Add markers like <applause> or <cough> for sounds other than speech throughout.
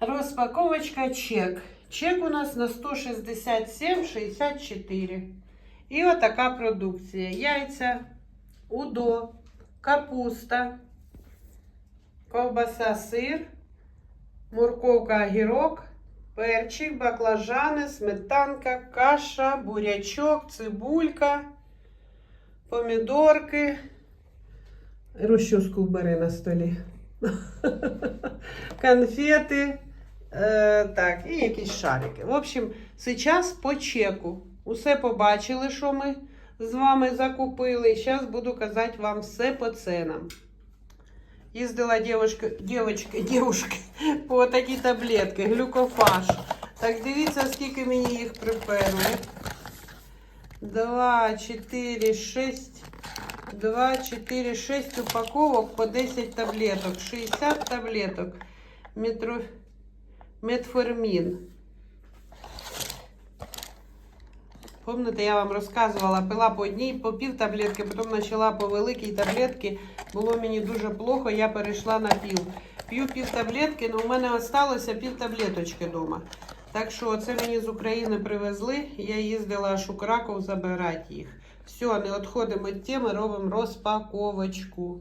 Розпаковочка чек. Чек у нас на 167,64. І отака продукція. Яйця, удо, капуста, ковбаса, сир, морковка, огірок, перчик, баклажани, сметанка, каша, бурячок, цибулька, помідорки. Розчоску бери на столі. <laughs> Конфети. Е, так, і якісь шарики. В общем, зараз по чеку. Усе побачили, що ми з вами закупили. Зараз буду казати вам все по ценам. Їздила дівчинка, дівчинка, дівчинка <laughs> по такі таблетки, глюкофаж. Так дивіться, скільки мені їх приперли. 2, 4, 6, 2, 4, 6 упаковок по 10 таблеток. 60 таблеток. Метро... Метформін. Помните, я вам розказувала, пила по одній, по пів таблетки, потім почала по великій таблетці. Було мені дуже плохо, я перейшла на пів. П'ю пів таблетки, але у мене залишилося пів таблеточки вдома. Так що це мені з України привезли. Я їздила аж у Краков забирати їх. Все, не відходимо від теми, робимо розпаковочку.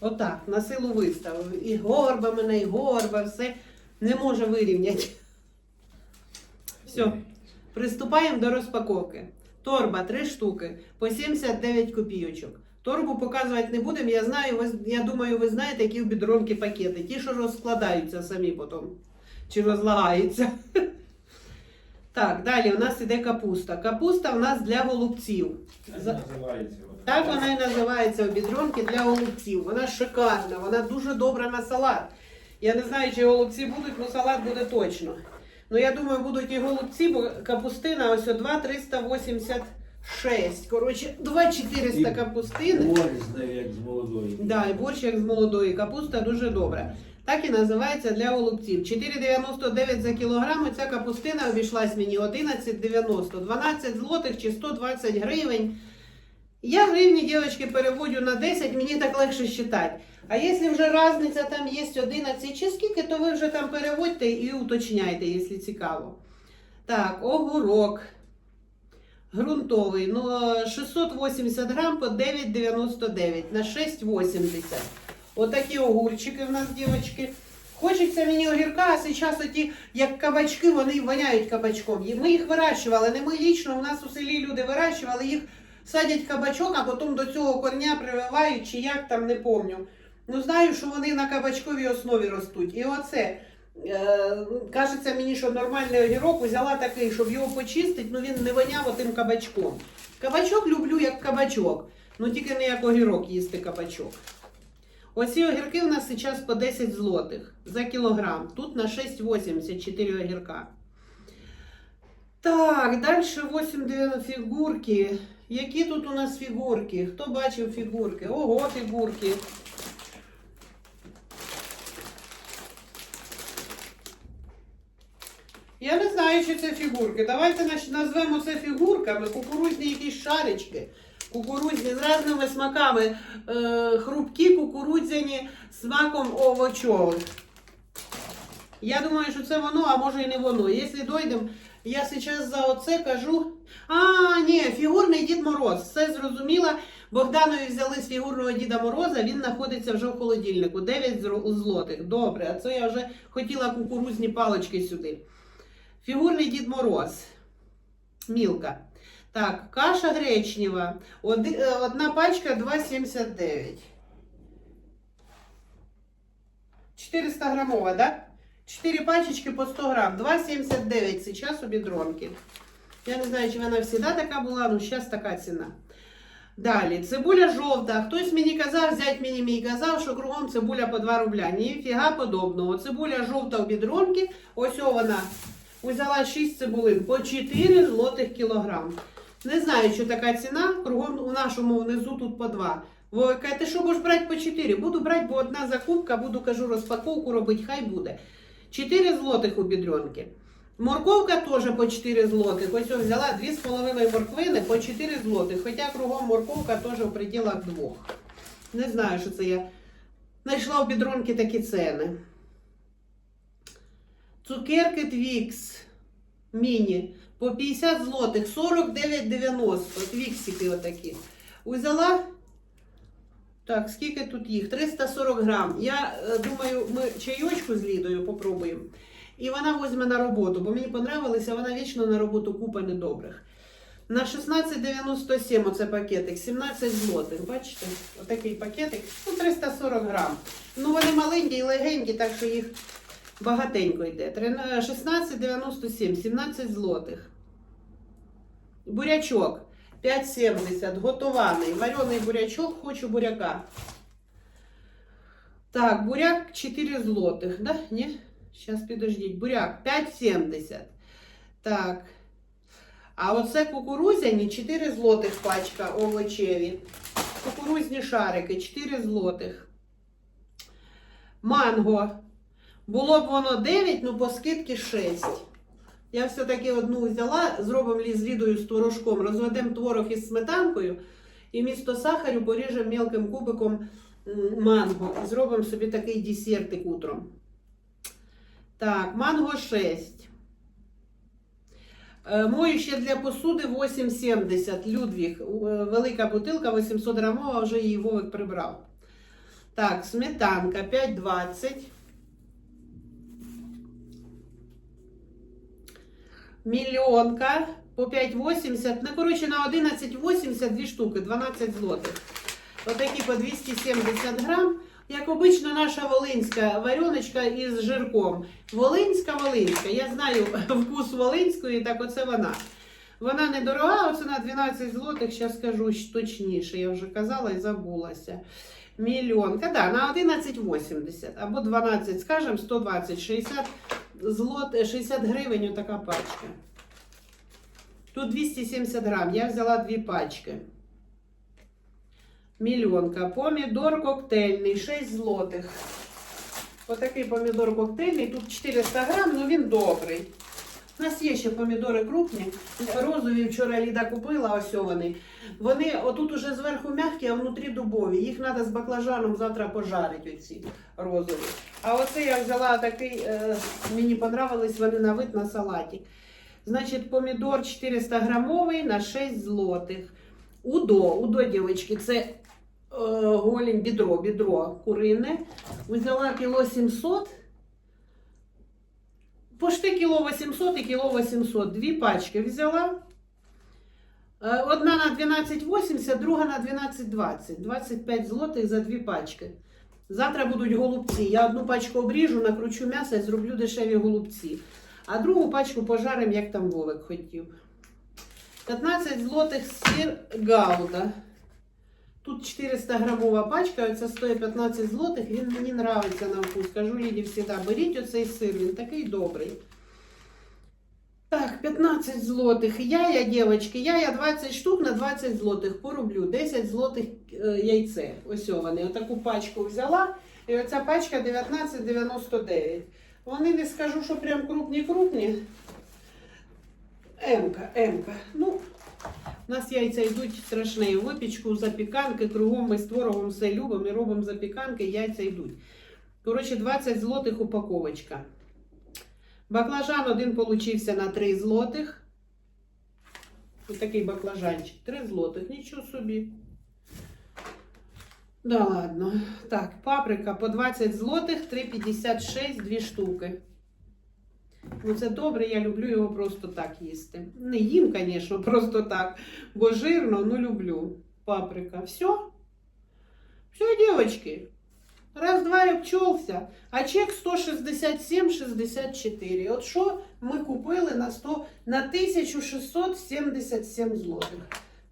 Отак, на силу виставив. І горба мене, і горба, все не може вирівняти. Все, приступаємо до розпаковки. Торба 3 штуки по 79 копійочок. Торбу показувати не будемо. Я знаю, ви, я думаю, ви знаєте, які в бідронки пакети. Ті, що розкладаються самі потім. Чи розлагаються. Так, далі у нас іде капуста. Капуста у нас для голубців. За- називається. Так вона і називається обідронки для голубців. Вона шикарна, вона дуже добра на салат. Я не знаю, чи голубці будуть, але салат буде точно. Ну, я думаю, будуть і голубці, бо капустина ось 2,386. Коротше, 2,400 І капустини. Борщ з нею, як з молодої. Да, і борщ як з молодої капуста дуже добра. Так і називається для голубців. 4,99 за кілограм. і Ця капустина обійшлась мені 11,90. 12 злотих чи 120 гривень. Я гривні, дівчатки, переводю на 10, мені так легше считати. А якщо вже різниця там є 11 чи скільки, то ви вже там переводьте і уточняйте, якщо цікаво. Так, огурок. Грунтовий, ну 680 грам по 9,99 на 6,80. Отакі огурчики в нас, дівчатки. Хочеться мені огірка, а зараз оті, як кабачки, вони воняють кабачком. Ми їх вирощували, не ми лічно, у нас у селі люди вирощували їх, садять кабачок, а потім до цього корня прививають, чи як там, не помню. Ну, знаю, що вони на кабачковій основі ростуть. І оце, е, кажеться мені, що нормальний огірок взяла такий, щоб його почистити, ну він не воняв отим кабачком. Кабачок люблю як кабачок, ну тільки не як огірок їсти кабачок. Оці огірки у нас зараз по 10 злотих за кілограм. Тут на 6,80 4 огірка. Так, далі 8 фігурки. Які тут у нас фігурки? Хто бачив фігурки? Ого, фігурки. Я не знаю, що це фігурки. Давайте назвемо це фігурками. Кукурузні якісь шарички. Кукурудзяні з різними смаками. Е, хрупкі кукурудзяні смаком овочових. Я думаю, що це воно, а може і не воно. Якщо дойдемо, я зараз за оце кажу. А, ні, фігурний Дід Мороз. Все зрозуміло. Богданові взяли з фігурного Діда Мороза, він знаходиться вже в холодильнику. 9 злотих. Добре, а це я вже хотіла кукурузні палички сюди. Фігурний Дід Мороз. Мілка. Так, каша гречнева. Е, Одна пачка 2,79. 400 грамова, да? 4 пачечки по 100 грам. 2,79 сейчас у бідронки. Я не знаю, чи вона завжди така була, але зараз така ціна. Далі, цибуля жовта. Хтось мені казав, зять мені мій казав, що кругом цибуля по 2 рубля. Ніфіга подобного. Цибуля жовта у бідронки. Ось вона. Взяла 6 цибулин по 4 злотих кілограм. Не знаю, що така ціна. Кругом у нашому внизу тут по 2. Ви кажете, що будеш брати по 4? Буду брати, бо одна закупка, буду кажу, розпаковку робити, хай буде. 4 злотих у бідронки. Морковка теж по 4 злотих. Ось я взяла 2,5 морквини по 4 злотих. Хоча кругом морковка теж в пределах 2. Не знаю, що це я. Знайшла в бідронки такі ціни. Цукерки Твікс міні по 50 злотих, 49,90. Твіксики отакі. Взяла. Так, скільки тут їх? 340 грам. Я е, думаю, ми чайочку з Лідою попробуємо. І вона візьме на роботу, бо мені понравилися, вона вічно на роботу купа недобрих. На 16,97 оце пакетик, 17 злотих. Бачите? Отакий пакетик. Ну, 340 грам. Ну, вони маленькі і легенькі, так що їх багатенько йде. 16,97, 17 злотих. Бурячок 5,70, готований. Варений бурячок, хочу буряка. Так, буряк 4 злотих, да? Ні? Зараз підождіть. Буряк 5,70. Так. А оце кукурузяні 4 злотих пачка овочеві. Кукурузні шарики 4 злотих. Манго. Було б воно 9, ну по скидки 6. Я все-таки одну взяла, зробимо лі з творожком, розведемо творог із сметанкою і місто сахарю поріжемо мілким кубиком манго. І зробимо собі такий десертик утром. Так, манго 6. Е, Мою ще для посуди 8,70. Людвіг. Е, Велика бутилка 800 грамова, вже її Вовик прибрав. Так, сметанка 5,20. Мільйонка по 5,80. Ну, коротше, на 11,80 дві штуки, 12 злотих. Отакі по 270 грам. Як обично, наша волинська вареночка із жирком. Волинська, волинська. Я знаю <laughs> вкус волинської, так оце вона. Вона недорога, оце на 12 злотих, зараз скажу точніше, я вже казала і забулася. Мільйонка, да, на 11,80 або 12, скажемо, 120, 60 злот, 60 гривень така пачка. Тут 270 грам, я взяла дві пачки. Мільйонка. Помідор коктейльний, 6 злотих. Отакий помідор коктейльний, тут 400 грам, ну він добрий. У нас є ще помідори крупні. Розові вчора Ліда купила, ось вони. Вони отут уже зверху м'які, а внутрі дубові. Їх треба з баклажаном завтра пожарити, оці розові. А оце я взяла такий, е, мені понравились вони на вид на салаті. Значить, помідор 400 грамовий на 6 злотих. Удо, удо, дівчатки, це е, голень, бідро, бідро курине. Взяла кіло 700. Пошти кіло 800 і кіло 800. Дві пачки взяла. Е, Одна на 12,80, друга на 12,20. 25 злотих за дві пачки. Завтра будуть голубці. Я одну пачку обріжу, накручу м'ясо і зроблю дешеві голубці. А другу пачку пожарим, як там Вовик хотів. 15 злотих сир гауда. Тут 400 грамова пачка, оця стоїть 15 злотих. Він мені нравиться на вкус. Кажу Ліді завжди, беріть оцей сир, він такий добрий. Так, 15 злотих. Яя, дівчатки, яя 20 штук на 20 злотих. Порублю. 10 злотих е, яйце. Ось вони. Отаку пачку взяла. І оця пачка 19,99. Вони не скажу, що прям крупні-крупні. Емка, емка. Ну, у нас яйця йдуть страшні. Випічку, запіканки, кругом ми з творогом все любимо і робимо запіканки, яйця йдуть. Коротше, 20 злотих упаковочка. Баклажан один получився на 3 злотих. Ось такий баклажанчик. 3 злотих, нічого собі. Да ладно. Так, паприка по 20 злотих, 3,56, 2 штуки. Ну, це добре, я люблю його просто так їсти. Не їм, звісно, <laughs> просто так, бо жирно, ну люблю. Паприка. Все? Все, девочки. Раз, два і обчелся. А чек 167,64. От що ми купили на 100, на 1677 злотих.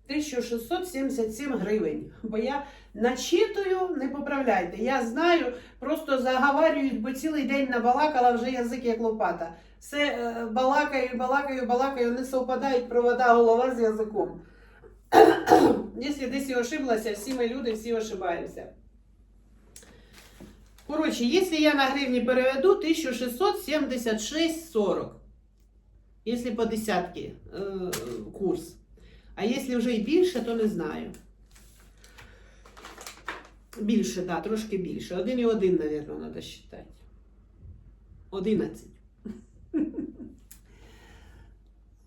1677 гривень. Бо я начитую, не поправляйте. Я знаю, просто заговарюють, бо цілий день набалакала вже язик як лопата. Все е, балакаю, балакаю, балакаю, не совпадають провода голова з язиком. <coughs> Якщо десь і ошиблася, всі ми люди, всі ошибаємося. Коротше, якщо я на гривні переведу 1676,40. Якщо по десятки е, курс. А якщо вже й більше, то не знаю. Більше, да, трошки більше. Один і один, мабуть, треба вважати. 11.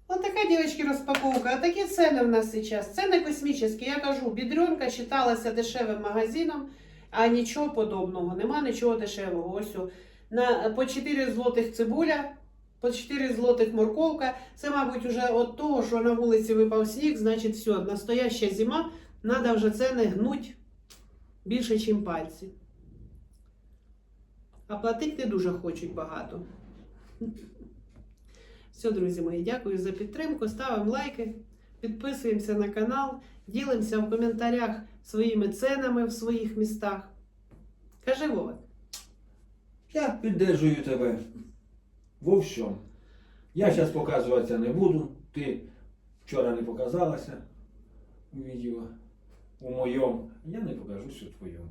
Вот така, девочки, розпаковка. А такі ціни в нас зараз. Ціни космічні. Я кажу, бідрюнка вважалася дешевим магазином, а нічого подобного. Нема нічого дешевого. Ось на, по 4 злотих цибуля, по 4 злотих морковка. Це, мабуть, уже от того, що на вулиці випав сніг, значить, все, настояща зима, треба вже ціни гнуть більше, ніж пальці. А платити не дуже хочуть багато. Все, друзі мої, дякую за підтримку. Ставимо лайки, підписуємося на канал, ділимося в коментарях своїми ценами в своїх містах. Кажи Вова. Я піддержую тебе во всьому. Я зараз показуватися не буду. Ти вчора не показалася у відео. У моєму. Я не покажу що твоєму.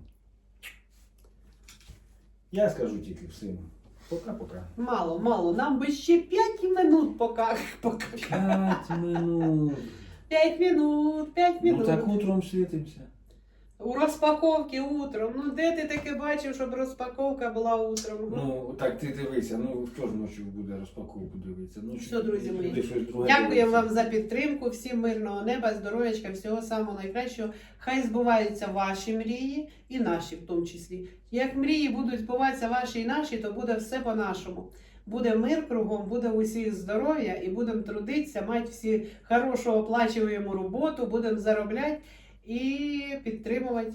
Я скажу тільки всім. Пока-пока. Мало, мало. Нам би ще 5 минут пока. <laughs> пока. П'ять минут. 5 минут, 5 Ну минут. так утром світимося. У розпаковці утром. Ну де ти таке бачив, щоб розпаковка була утром? Ну так ти дивися, ну хто ж ночі буде розпаковку дивитися? Ну, Все, друзі мої. Дякуємо вам за підтримку. Всім мирного неба, здоров'ячка, всього самого найкращого. Хай збуваються ваші мрії і наші в тому числі. Як мрії будуть збуватися ваші і наші, то буде все по-нашому. Буде мир кругом, буде усіх здоров'я і будемо трудитися, мати всі хорошу оплачуємо роботу, будемо заробляти і підтримувати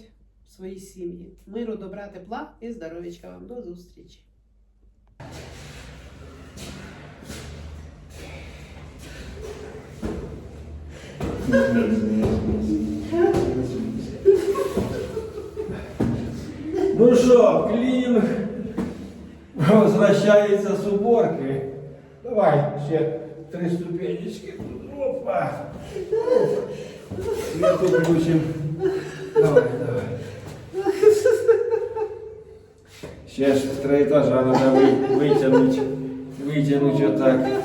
свої сім'ї. Миру, добра, тепла і здоров'ячка вам. До зустрічі! Ну що, клінінг возвращається з уборки. Давай, ще три ступенечки. Опа. Світу включим. Давай, давай. Ще ж три етажа треба витягнути. Витягнути отак.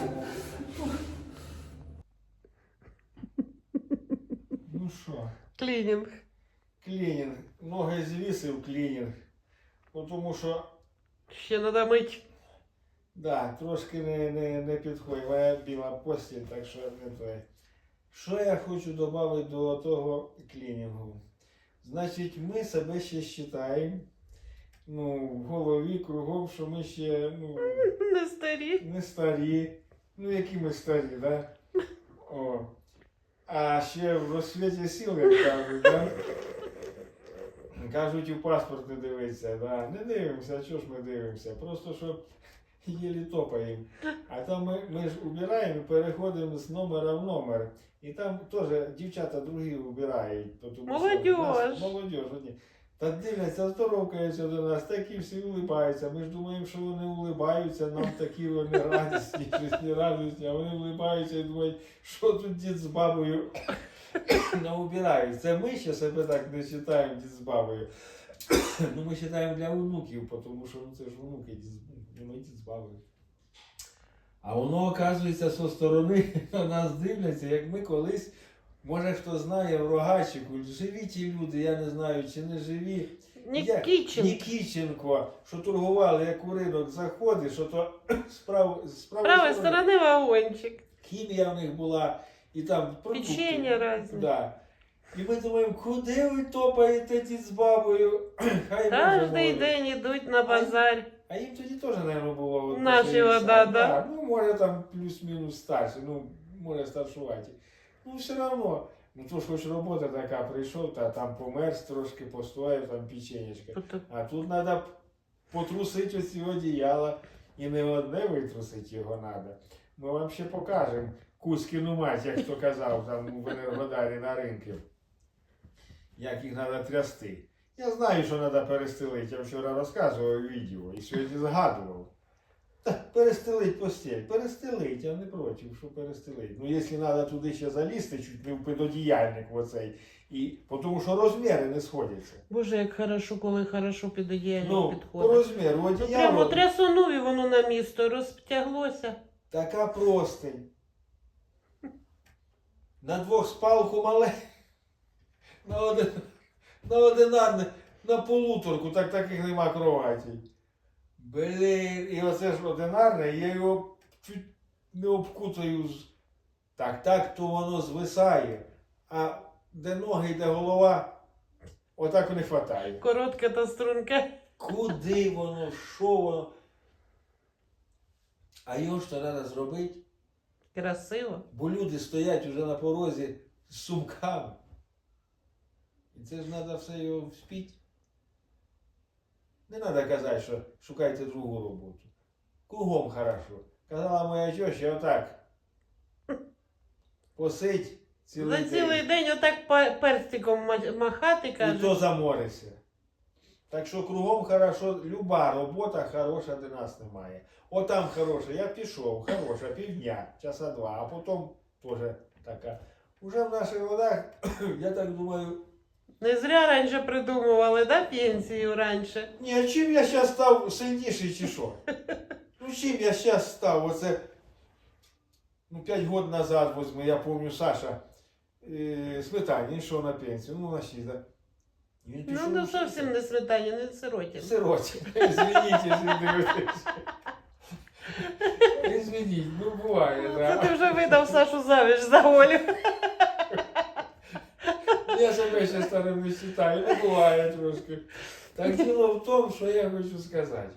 Ну що? Клінінг. Клінінг. Ноги звісив клінінг. Бо Тому що, Ще треба мити. да, трошки не, не, не підходить. Моя біла постіль, так що не той. Що я хочу додати до того клінінгу? Значить, ми себе ще вважаємо, ну, в голові кругом, що ми ще ну, Не старі. не старі. Ну, які ми старі, да? О. А ще в розсвіті сіл, як кажуть, да? Кажуть, у паспорт не дивиться, да. Не дивимося, чого ж ми дивимося? Просто що єлі топаємо. А там ми, ми ж убираємо і переходимо з номера в номер. І там теж дівчата другі убирають. Тому що Молодіж. нас- Молодіж. одні. Та дивляться, здоровкаються до нас, такі всі улибаються. Ми ж думаємо, що вони улибаються, нам такі вони радісні, щось не радісні, а вони улибаються і думають, що тут дід з бабою <coughs> наубирають. Це ми ще себе так не вважаємо дід з бабою. <coughs> Ну, ми вважаємо для онуків, тому що ну, це ж онуки, дід, з- ми дід з бабою. А воно, оказується, со сторони <laughs> на нас дивляться, як ми колись, може хто знає, в Рогачику, живі ті люди, я не знаю, чи не живі. Нікічин. Нікіченко, що торгували, як у ринок заходиш, що то <clears throat> з правої правої сторони вагончик. хімія в них була, і там продукти. Печення різні. Да. І ми думаємо, куди ви топаєте ті з бабою? <clears throat> Хай Кожний день йдуть на базар. А їм тоді теж, мабуть, було. Наші по 60. вода, да. Ну, може там плюс-мінус старші, ну, може старшуваті. Ну, все одно. Ну, то ж хоч робота така прийшов, та там померз трошки, постояв, там печенечка. А тут треба потрусити оці одіяла. І не одне витрусити його треба. Ми вам ще покажемо Кузькину мать, як хто казав там в Енергодарі на ринку. Як їх треба трясти. Я знаю, що треба перестелити. Я вчора розказував відео і сьогодні згадував. Та перестелить постіль. Перестелить, я не проти, що перестелить. Ну, якщо треба туди ще залізти, чуть не в підодіяльник оцей. І, тому що розміри не сходяться. Боже, як хорошо, коли хорошо підодіяльник Ну, підходить. розміру Ну, одіяло прямо трясунув і воно на місто розтяглося. така простень. На двох спалку мале. <laughs> На, один, на одинарне на полуторку, так таких нема кроватей. Блін, і оце ж одинарне, я його чуть не обкутаю. Так, так, то воно звисає. А де ноги, де голова, отак не вистачає. Коротке та струнке. Куди воно, що воно? А його ж то треба зробити, Красиво. бо люди стоять уже на порозі з сумками. І це ж треба все його вспіть. Не треба казати, що шукайте другу роботу. Кругом хорошо. Казала моя теща отак. Посидь цілий За цілий день. день отак перстиком ма- махати, І то заморися. Так що кругом хорошо, люба робота хороша для нас немає. Отам хороша, я пішов, хороша, півдня, часа два, а потім теж така. Уже в наших водах, <coughs> я так думаю, Не зря раніше придумували, да, пенсію раніше. ні, а чим я зараз став сильніший чи що? <laughs> Ну чим я зараз став? Оце ну, 5 років назад, возьми, я пам'ятаю, Саша е, Сметані, йшов на пенсію, ну на 6, да? Він Ну, пішов ну вчитися. зовсім не сметані, не сироті. Сироті. <laughs> Извините, якщо дивитесь. Извиніть, ну буває, Це ти да. вже видав Сашу заміж за Олю. <laughs> Я себе ще старим не вважаю, ну буває трошки. Так діло в тому, що я хочу сказати.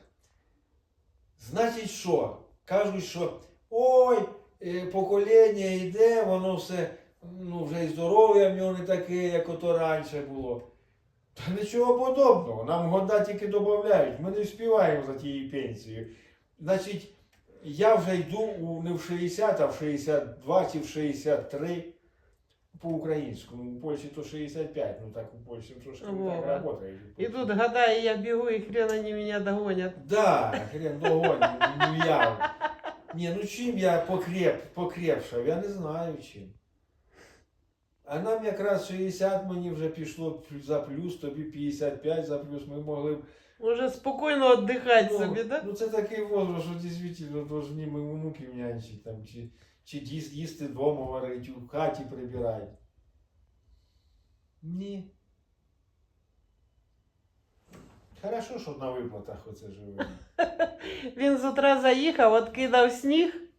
Значить, що? Кажуть, що ой, е, покоління йде, воно все, ну вже і здоров'я в нього не таке, як ото раніше було. Та нічого подобного. Нам года тільки додають. Ми не співаємо за тією пенсією. Значить, я вже йду у, не в 60, а в 62 чи в 63 по-українському. У Польщі то 65, ну так у Польщі трошки не так працює. І тут гадає, я бігу, і хрен вони мене догонять. Да, хрен догонь, ну я. Ні, ну чим я покреп, покрепшав, я не знаю чим. А нам якраз 60 мені вже пішло за плюс, тобі 55 за плюс. Ми могли б. Уже спокійно віддихати Ну, собі, да? ну це такий возраст, що дійсно повинні ми внуків нянчити, там, чи, чи їс- їсти вдома варить, в хаті прибирати. Ні. Хорошо, що на виплатах оце живе. <laughs> Він з утра заїхав, откидав сніг.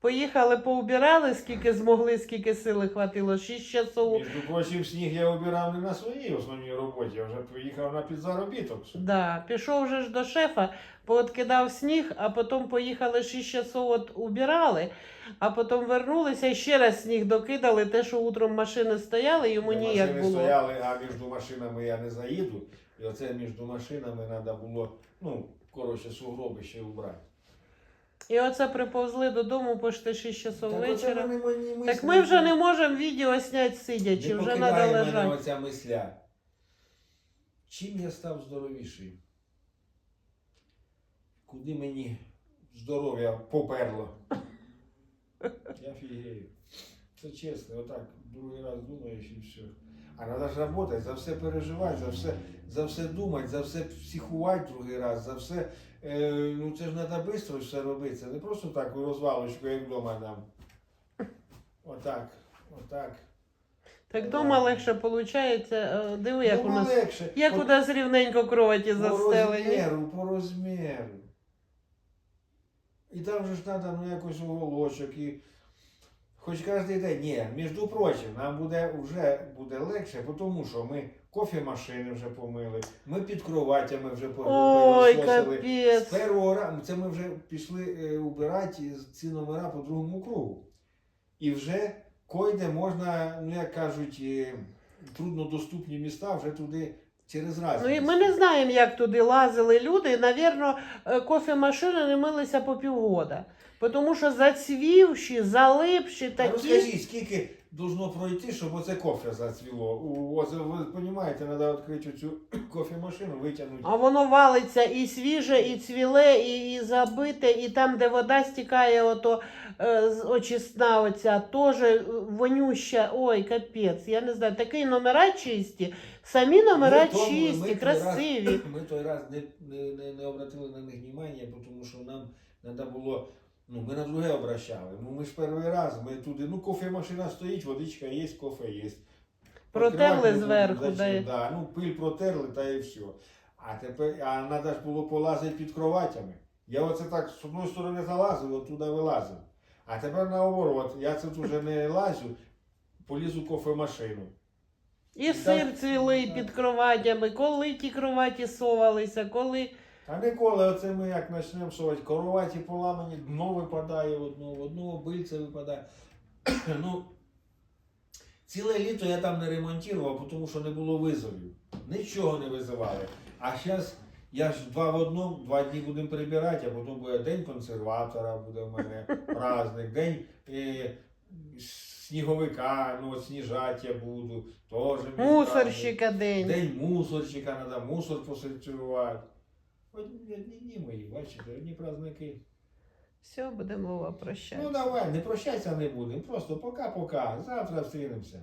Поїхали, поубирали, скільки змогли, скільки сили хватило. Шість часов. Між прочим, сніг я обирав не на своїй основній роботі, я вже поїхав на підзаробіток. Да, пішов вже ж до шефа, пооткидав сніг, а потім поїхали 6 часов от убирали, а потім вернулися і ще раз сніг докидали. Те, що утром машини стояли, йому Машини ніяк було. стояли, а між машинами я не заїду. І оце між машинами треба було, ну, коротше, сугроби ще убрати. І оце приповзли додому почти 6 часов Так оце вечора. мені Так ми вже не можемо відео зняти сидячи, Не вже покидає треба мене лежати. оця мисля. Чим я став здоровіший? Куди мені здоров'я поперло? Я фігею. Це чесно, отак, другий раз думаєш і все. А треба ж працювати, за все переживати, за все, за все думати, за все психувати другий раз, за все. Е, ну це ж треба швидко все робити. Це не просто так у розвалочку, як вдома нам. Отак, отак. Так вдома легше виходить. Диви, як у Дома нас. легше. Як От у нас рівненько кроваті по застелені. розміру, по розміру. І там же ж треба ну, якось уголочок і. Хоч кожен день, ні, між прочим, нам буде вже буде легше, тому що ми кофемашини вже помили, ми під кроватями вже Ой. З першого це ми вже пішли е, убирати ці номера по другому кругу. І вже койде можна, ну як кажуть, е, труднодоступні міста вже туди через раз. Ну, і ми не знаємо, як туди лазили люди. Навірно, е, кофемашини не милися по півгода. Тому що зацвівші, залипші такі. розкажіть, скільки должно пройти, щоб оце кофе зацвіло? У, оце, ви розумієте, треба відкрити цю <clears throat> кофемашину, витягнути. А воно валиться і свіже, і цвіле, і, і забите, і там, де вода стікає, ото е, очисна оця, теж е, вонюща. Ой, капець. Я не знаю, такі номера чисті, самі номера Ми тому- ми чисті, той красиві. Раз, <clears throat> ми той раз не, не, не, не обратили на них внимання, тому що нам треба було. Ну, ми на друге обращали. Ну ми ж перший раз, ми туди, ну кофемашина стоїть, водичка є, кофе є. Протерли Відкривати зверху, буду, да. да. Ну, пиль протерли, та і все. А тепер, а треба ж було полазити під кроватями. Я оце так з одної сторони залазив, оттуда вилазив. А тепер наоборот, я це вже не лазю, полізу кофемашину. І сир цвілий так. під кроватями, коли ті кроваті совалися, коли. А ніколи оце ми як почнемо совати, кроваті поламані, дно випадає в одного, в одного бильце випадає. <clears throat> ну, ціле літо я там не ремонтував, тому що не було визовів. Нічого не визивали. А зараз я ж два в одному, два дні будемо прибирати, а потім буде день консерватора, буде в мене праздник, день е, сніговика, ну от сніжати я буду. Теж мій праздник. Мусорщика день. День мусорщика, треба мусор посортувати. Одні, одні дні мої, бачите, одні праздники. Все, будемо Ну прощатися. давай, не прощайся не будемо. Просто пока-пока. Завтра зустрінемося.